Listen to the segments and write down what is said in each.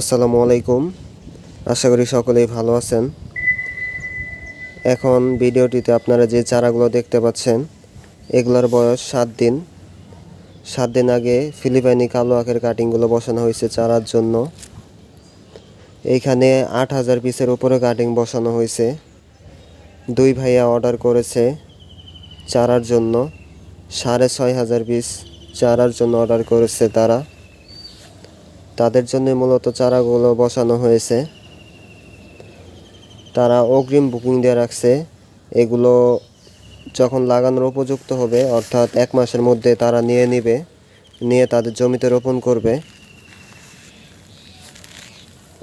আসসালামু আলাইকুম। আশা করি সকলেই ভালো আছেন। এখন ভিডিওটিতে আপনারা যে চারাগুলো দেখতে পাচ্ছেন, এগুলোর বয়স সাত দিন। সাত দিন আগে ফিলিপাইনি কালো আখের কাটিংগুলো বসানো হয়েছে চারার জন্য। এইখানে আট হাজার পিসের উপরে কাটিং বসানো হয়েছে। দুই ভাইয়া অর্ডার করেছে চারার জন্য। সাড়ে ছয় হাজার পিস চারার জন্য অর্ডার করেছে তারা। তাদের জন্য মূলত চারাগুলো বসানো হয়েছে। তারা অগ্রিম বুকিং দিয়ে রাখছে। এগুলো যখন লাগানোর উপযুক্ত হবে, অর্থাৎ এক মাসের মধ্যে তারা নিয়ে নিবে, নিয়ে তাদের জমিতে রোপণ করবে।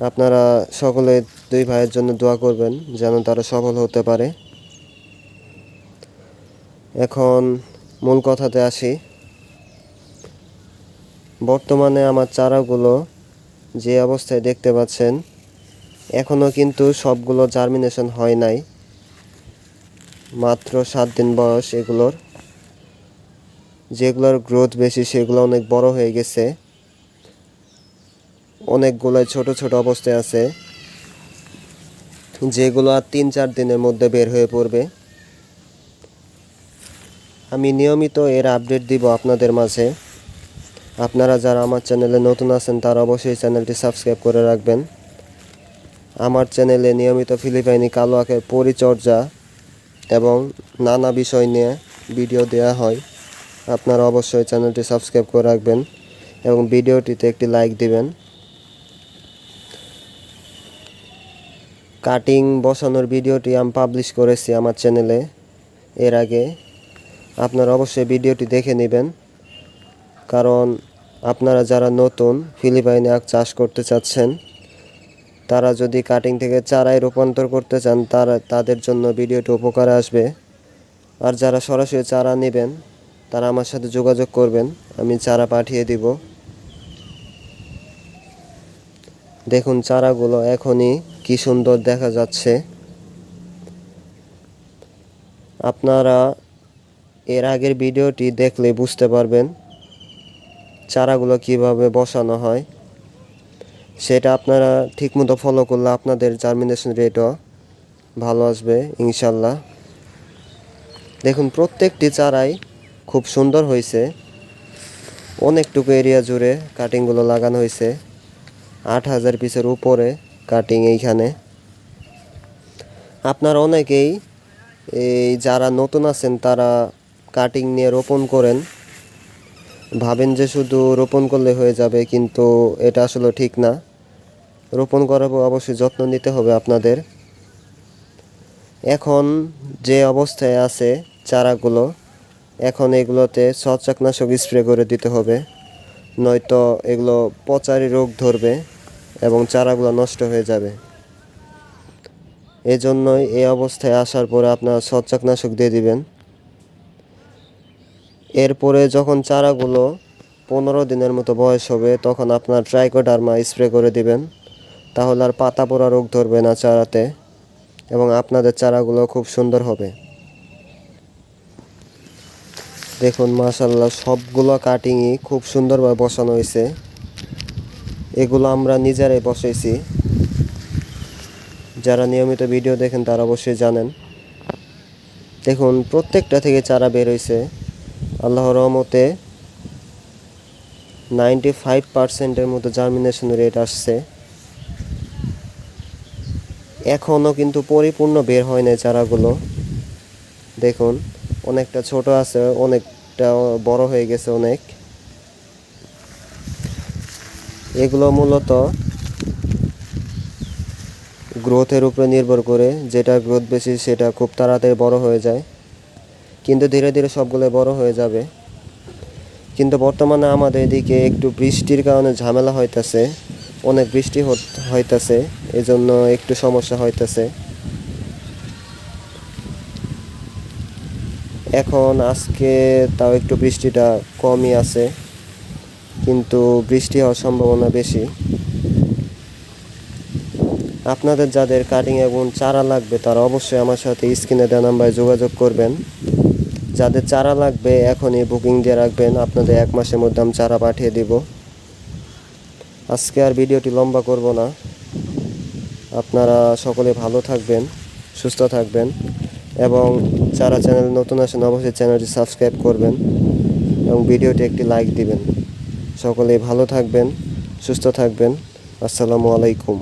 আপনারা সকলে দুই ভাইয়ের জন্য দোয়া করবেন যেন তারা সফল হতে পারে। এখন মূল কথাতে আসি। বর্তমানে আমার চারাগুলো যে অবস্থায় দেখতে পাচ্ছেন এখনও কিন্তু সবগুলো জার্মিনেশন হয় নাই। মাত্র সাত দিন বয়স এগুলোর। যেগুলোর গ্রোথ বেশি, সেগুলো অনেক বড় হয়ে গেছে। অনেকগুলোই ছোট ছোট অবস্থায় আছে। যেগুলো আর তিন চার দিনের মধ্যে বের হয়ে পড়বে। আমি নিয়মিত এর আপডেট দিব আপনাদের মাঝে। আপনারা যারা আমার চ্যানেলে নতুন আছেন, তারা অবশ্যই চ্যানেলটি সাবস্ক্রাইব করে রাখবেন। আমার চ্যানেলে নিয়মিত ফিলিপাইনি কালো আঁকের পরিচর্যা এবং নানা বিষয় নিয়ে ভিডিও দেওয়া হয়, আপনারা অবশ্যই চ্যানেলটি সাবস্ক্রাইব করে রাখবেন এবং ভিডিওটিতে একটি লাইক দিবেন। কাটিং বসানোর ভিডিওটি আমি পাবলিশ করেছি আমার চ্যানেলে। এর আগে আপনারা অবশ্যই ভিডিওটি দেখে নেবেন, কারণ আপনারা যারা নতুন ফিলিপাইনে আখ চাষ করতে চাচ্ছেন, তারা যদি কাটিং থেকে চারায় রূপান্তর করতে চান, তারা, তাদের জন্য ভিডিওটি উপকারে আসবে। আর যারা সরাসরি চারা নেবেন, তারা আমার সাথে যোগাযোগ করবেন, আমি চারা পাঠিয়ে দিব। দেখুন চারাগুলো এখনই কি সুন্দর দেখা যাচ্ছে। আপনারা এর আগের ভিডিওটি দেখলে বুঝতে পারবেন চারাগুলো কীভাবে বসানো হয়, সেটা আপনারা ঠিকমতো ফলো করলে আপনাদের জার্মিনেশন রেটও ভালো আসবে, ইনশাল্লাহ। দেখুন, প্রত্যেকটি চারাই খুব সুন্দর হয়েছে। অনেকটুকু এরিয়া জুড়ে কাটিংগুলো লাগানো হয়েছে। আট হাজার পিসের উপরে কাটিং এইখানে। আপনারা অনেকেই এই যারা নতুন আছেন, তারা কাটিং নিয়ে রোপণ করেন। ভাবেন যে শুধু রোপণ করলে হয়ে যাবে, কিন্তু এটা আসলে ঠিক না। রোপণ করার অবশ্যই যত্ন নিতে হবে আপনাদের। এখন যে অবস্থায় আছে চারাগুলো, এখন এগুলোতে ছত্রাকনাশক স্প্রে করে দিতে হবে, নয়তো এগুলো পচারি রোগ ধরবে এবং চারাগুলো নষ্ট হয়ে যাবে। এজন্যই এই অবস্থায় আসার পরে আপনারা ছত্রাকনাশক দিয়ে দিবেন। এরপরে যখন চারাগুলো পনেরো দিনের মতো বয়স হবে, তখন আপনার ট্রাইকোডার্মা স্প্রে করে দিবেন। তাহলে আর পাতা পোড়া রোগ ধরবে না চারাতে এবং আপনাদের চারাগুলো খুব সুন্দর হবে। দেখুন মাশাল্লাহ সবগুলো কাটিংই খুব সুন্দরভাবে বসানো হয়েছে। এগুলো আমরা নিজেরাই বসাইছি। যারা নিয়মিত ভিডিও দেখেন তারা অবশ্যই জানেন। দেখুন, প্রত্যেকটা থেকে চারা বের হয়েছে। আল্লাহর রহমতে নাইনটি ফাইভ পার্সেন্টের মতো জার্মিনেশন রেট আসছে। এখনও কিন্তু পরিপূর্ণ বের হয় নাই চারাগুলো। দেখুন, অনেকটা ছোট আছে, অনেকটা বড় হয়ে গেছে অনেক। এগুলো মূলত গ্রোথের উপরে নির্ভর করে, যেটা গ্রোথ বেশি, সেটা খুব তাড়াতাড়ি বড় হয়ে যায়। কিন্তু ধীরে ধীরে সবগুলো বড় হয়ে যাবে। কিন্তু বর্তমানে আমাদের এদিকে একটু বৃষ্টির কারণে ঝামেলা হইতাছে, অনেক বৃষ্টি হইতাছে, এজন্য একটু সমস্যা হইতাছে। এখন আজকে তাও একটু বৃষ্টিটা কমই আছে, কিন্তু বৃষ্টি হওয়ার সম্ভাবনা বেশি। আপনাদের যাদের কাটিং এবং চারা লাগবে, তারা অবশ্যই আমার সাথে স্ক্রিনে দেওয়া নাম্বারে যোগাযোগ করবেন। যাদের চারা লাগবে, এখনই বুকিং দিয়ে রাখবেন। আপনাদের এক মাসের মধ্যে আমি চারা পাঠিয়ে দিব। আজকে আর ভিডিওটি লম্বা করব না। আপনারা সকলে ভালো থাকবেন, সুস্থ থাকবেন এবং যারা চ্যানেল নতুন আসেন অবশ্যই চ্যানেলটি সাবস্ক্রাইব করবেন এবং ভিডিওটি একটি লাইক দিবেন। সকলে ভালো থাকবেন, সুস্থ থাকবেন। আসসালামু আলাইকুম।